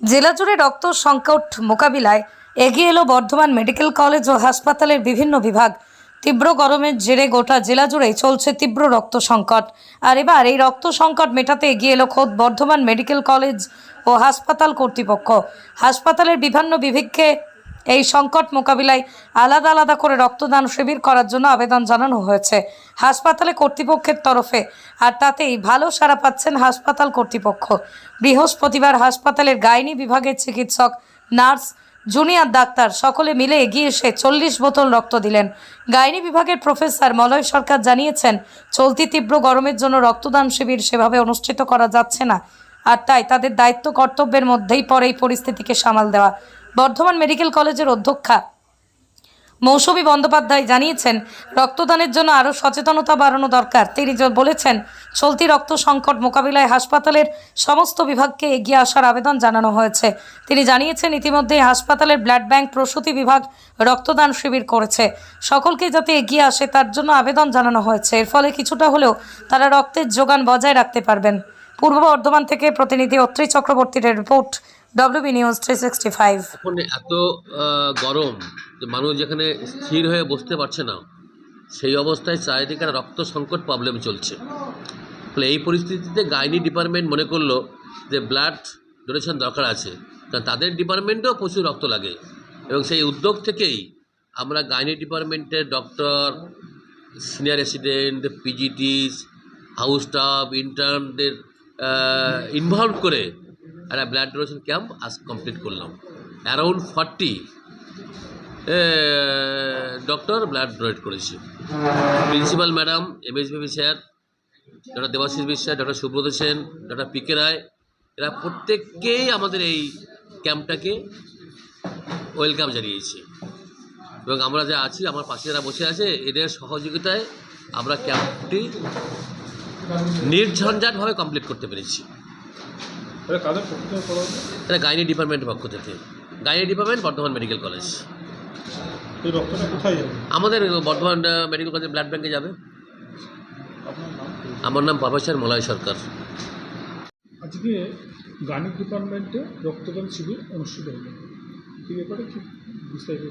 জেলা জুড়ে রক্ত সংকট মোকাবিলায় এগিয়ে এলো বর্ধমান মেডিকেল কলেজ ও হাসপাতালের বিভিন্ন বিভাগ। তীব্র গরমের জেরে গোটা জেলা জুড়েই চলছে তীব্র রক্ত সংকট। আর এবার এই রক্ত সংকট মেটাতে এগিয়ে এলো খোদ বর্ধমান মেডিকেল কলেজ ও হাসপাতাল কর্তৃপক্ষ। হাসপাতালের বিভিন্ন বিভাগকে এই সংকট মোকাবিলায় আলাদা আলাদা করে রক্তদান শিবির করার জন্য আবেদন জানানো হয়েছে। হাসপাতালে কর্তৃপক্ষের তরফে আর তাতেই ভালো সাড়া পাচ্ছেন হাসপাতাল কর্তৃপক্ষ। বৃহস্পতিবার হাসপাতালের গাইনি বিভাগের চিকিৎসক, নার্স, জুনিয়র ডাক্তার সকলে মিলে এগিয়ে এসে চল্লিশ বোতল রক্ত দিলেন। গাইনি বিভাগের প্রফেসর মলয় সরকার জানিয়েছেন, চলতি তীব্র গরমের জন্য রক্তদান শিবির সেভাবে অনুষ্ঠিত করা যাচ্ছে না। আর তাই তাদের দায়িত্ব কর্তব্যের মধ্যেই পড়ে এই পরিস্থিতিকে সামাল দেওয়া। বর্ধমান মেডিকেল কলেজের অধ্যক্ষা। মৌসুমী বন্দ্যোপাধ্যায় জানিয়েছেন, রক্তদানের জন্য আরও সচেতনতা বাড়ানো দরকার। তিনি বলেছেন, চলতি রক্ত সংকট মোকাবিলায় হাসপাতালের সমস্ত বিভাগকে এগিয়ে আসার আবেদন জানানো হয়েছে। তিনি জানিয়েছেন ইতিমধ্যে হাসপাতালের ব্লাড ব্যাংক প্রসূতি বিভাগ রক্তদান শিবির করেছে। সকলকে যাতে এগিয়ে আসে, তার জন্য আবেদন জানানো হয়েছে। এর ফলে কিছুটা হলেও তারা রক্তের যোগান বজায় রাখতে পারবেন। পূর্ব বর্ধমান থেকে প্রতিনিধি অত্রি চক্রবর্তীর report WB news three sixty five এখন এত গরম যে মানুষ যেখানে স্থির হয়ে বসতে পারছে না, সেই অবস্থায় চারিদিকে রক্ত সংকট প্রবলেম চলছে। ফলে এই পরিস্থিতিতে গাইনি ডিপার্টমেন্ট মনে করল যে ব্লাড ডোনেশন দরকার আছে। কারণ তাদের ডিপার্টমেন্টেও প্রচুর রক্ত লাগে। এবং সেই উদ্যোগ থেকেই আমরা গাইনি ডিপার্টমেন্টের doctor senior resident PGTs house staff ইন্টার্নদের involve করে একটা ব্লাড ডোনেশন ক্যাম্প আজ কমপ্লিট করলাম। Around forty doctor blood donate করেছে। Principal madam M S BB sir doctor Debashis Biswas doctor Subrata Sen doctor P K Roy এরা প্রত্যেককেই আমাদের এই ক্যাম্পটাকে welcome জানিয়েছে। এবং আমরা যা আছি, আমার পাশে যারা বসে আছে, এদের সহযোগিতায় আমরা ক্যাম্পটি নির্ঝঞ্ঝাটভাবে কমপ্লিট করতে পেরেছি। এটা কাদের পক্ষ থেকে করা হলো? এটা গাইনি ডিপার্টমেন্টের পক্ষ থেকে। Gynae department Bardhaman medical college. এই রক্তটা কোথায় যাবে? আমাদের বর্ধমান মেডিকেল কলেজের ব্লাড ব্যাঙ্কে যাবে। আমার নাম প্রফেসর মলয় সরকার। আজকে গাণিক ডিপার্টমেন্টে রক্তদান শিবির অনুষ্ঠিত হলো। এই ব্যাপারে কি বিস্তারিত।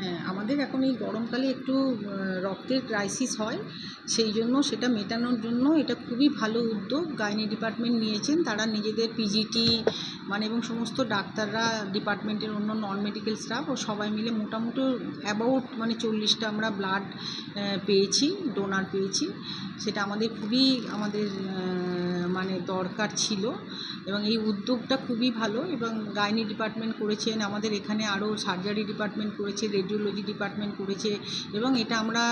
হ্যাঁ আমাদের এখন এই গরমকালে একটু রক্তের ক্রাইসিস হয়, সেই জন্য সেটা মেটানোর জন্য এটা খুবই ভালো উদ্যোগ। গাইনি ডিপার্টমেন্ট নিয়েছেন, তারা নিজেদের পিজিটি মানে এবং সমস্ত ডাক্তাররা ডিপার্টমেন্টের অন্য নন মেডিকেল স্টাফ ও সবাই মিলে মোটামুটি অ্যাবাউট মানে চল্লিশটা আমরা ব্লাড পেয়েছি ডোনার পেয়েছি। সেটা আমাদের খুবই, আমাদের মানে দরকার ছিল এবং এই উদ্যোগটা খুবই ভালো এবং গাইনি ডিপার্টমেন্ট করেছেন, আমাদের এখানে আরও সার্জারি ডিপার্টমেন্ট করেছে, রেডিওলজি ডিপার্টমেন্ট করেছে এবং এটা আমরা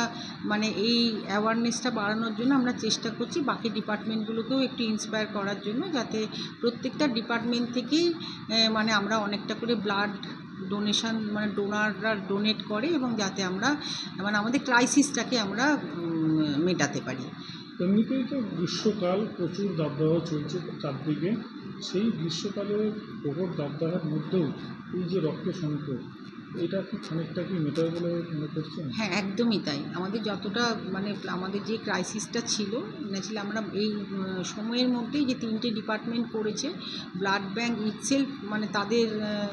মানে এই অ্যাওয়ারনেসটা বাড়ানোর জন্য আমরা চেষ্টা করছি বাকি ডিপার্টমেন্টগুলোকেও একটু ইন্সপায়ার করার জন্য যাতে প্রত্যেকটা ডিপার্টমেন্ট থেকেই মানে আমরা অনেকটা করে ব্লাড ডোনেশন মানে ডোনাররা ডোনেট করে এবং যাতে আমরা মানে আমাদের ক্রাইসিসটাকে আমরা মেটাতে পারি। এমনিতেই তো গ্রীষ্মকাল প্রচুর দাবদাহ চলছে চারদিকে। সেই গ্রীষ্মকালের প্রবল দাবদাহের মধ্যেও এই যে রক্ত সংকট এটা কি খানিকটা কি বলে মনে করছেন? হ্যাঁ একদমই তাই। আমাদের যতটা মানে আমাদের যে ক্রাইসিসটা ছিল ন্যাচুরালি আমরা এই সময়ের মধ্যেই যে তিনটে ডিপার্টমেন্ট করেছে ব্লাড ব্যাঙ্ক ইটসেলফ মানে তাদের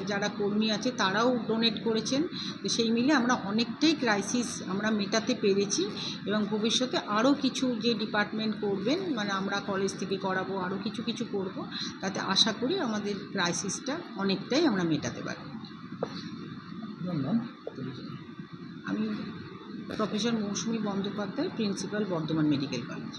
যারা কর্মী আছে, তারাও ডোনেট করেছেন। তো সেই মিলে আমরা অনেকটাই ক্রাইসিস আমরা মেটাতে পেরেছি এবং ভবিষ্যতে আরও কিছু যে ডিপার্টমেন্ট করবেন মানে আমরা কলেজ থেকে করাবো, আরও কিছু কিছু করব, তাতে আশা করি আমাদের ক্রাইসিসটা অনেকটাই আমরা মেটাতে পারব। আমি professor Mousumi Bandyopadhyay principal Bardhaman medical college.